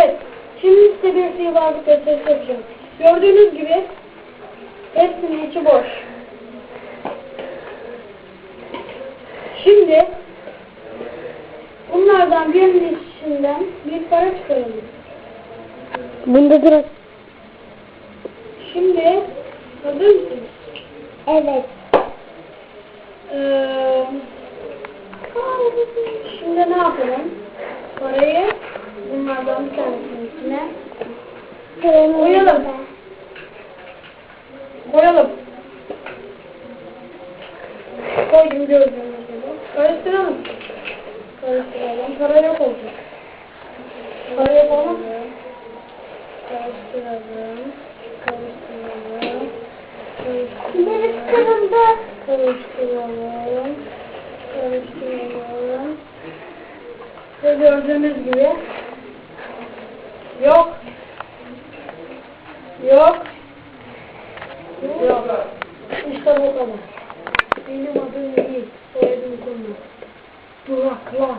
Evet. Şimdi size bir sihirbazlık gösterisi yapacağım. Gördüğünüz gibi hepsinin içi boş. Şimdi bunlardan birinin içinden bir para çıkaralım. Bunda dur. Şimdi hazır mısınız? Evet. Ee, şimdi ne yapalım? Parayı bunlardan bir tanesinin içine Koyalım. koyalım. Koydum gibi. Karıştıralım. Karıştıralım. Para yok olacak. Para yok olmaz? Karıştıralım. Karıştıralım. Neresi kırıldı? Karıştıralım. Karıştıralım. Ve gördüğünüz gibi yok. Yok. Yok. İşte bu kadar. Benim adım değil. Soyadım konu. Duraklar.